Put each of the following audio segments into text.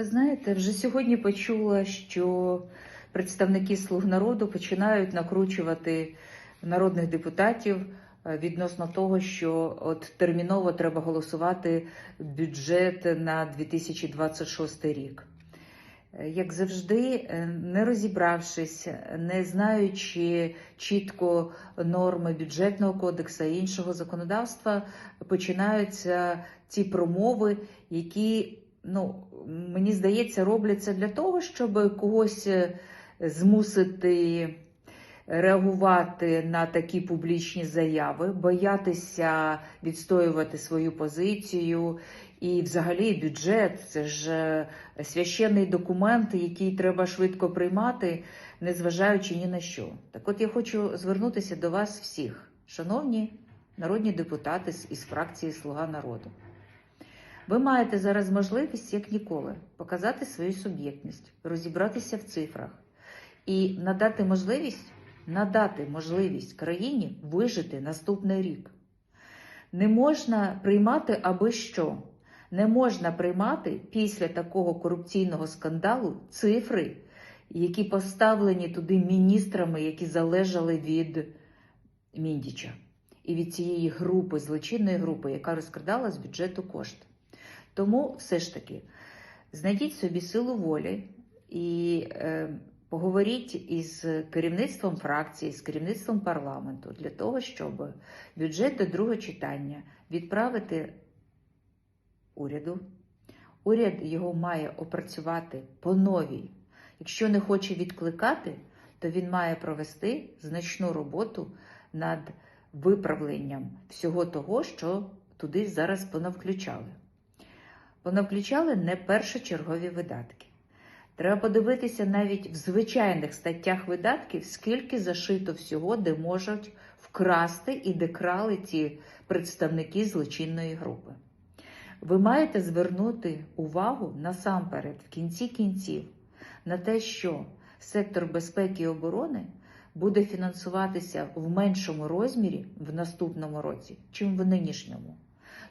Ви знаєте, вже сьогодні почула, що представники слуг народу починають накручувати народних депутатів е, відносно того, що от терміново треба голосувати бюджет на 2026 рік. Е, Як завжди, е, не розібравшись, не знаючи чітко норми бюджетного кодексу і іншого законодавства, починаються ці промови, які, ну, мені здається, робляться для того, щоб когось е, змусити реагувати на такі публічні заяви, боятися відстоювати свою позицію. І, взагалі, бюджет це ж е, священний документ, який треба швидко приймати, незважаючи ні на що. Так от я хочу звернутися до вас всіх, шановні народні депутати із фракції Слуга народу. Ви маєте зараз можливість, як ніколи, показати свою суб'єктність, розібратися в цифрах і надати можливість, надати можливість країні вижити наступний рік. Не можна приймати аби що. Не можна приймати після такого корупційного скандалу цифри, які поставлені туди міністрами, які залежали від Міндіча і від цієї групи, злочинної групи, яка розкрадала з бюджету кошти. Тому все ж таки знайдіть собі силу волі і е, поговоріть із керівництвом фракції, з керівництвом парламенту для того, щоб бюджет до другого читання відправити уряду. Уряд його має опрацювати по новій. Якщо не хоче відкликати, то він має провести значну роботу над виправленням всього того, що туди зараз понавключали. Понавключали не першочергові видатки. Треба подивитися навіть в звичайних статтях видатків, скільки зашито всього, де можуть вкрасти і де крали ці представники злочинної групи. Ви маєте звернути увагу насамперед, в кінці кінців, на те, що сектор безпеки і оборони буде фінансуватися в меншому розмірі в наступному році, чим в нинішньому.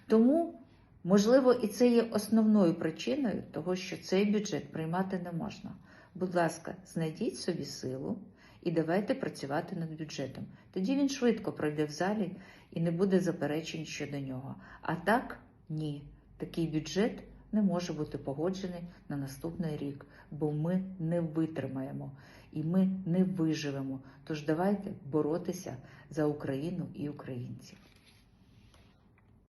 Тому, можливо, і це є основною причиною того, що цей бюджет приймати не можна. Будь ласка, знайдіть собі силу і давайте працювати над бюджетом. Тоді він швидко пройде в залі і не буде заперечень щодо нього. А так, ні. Такий бюджет не може бути погоджений на наступний рік, бо ми не витримаємо і ми не виживемо. Тож давайте боротися за Україну і українців.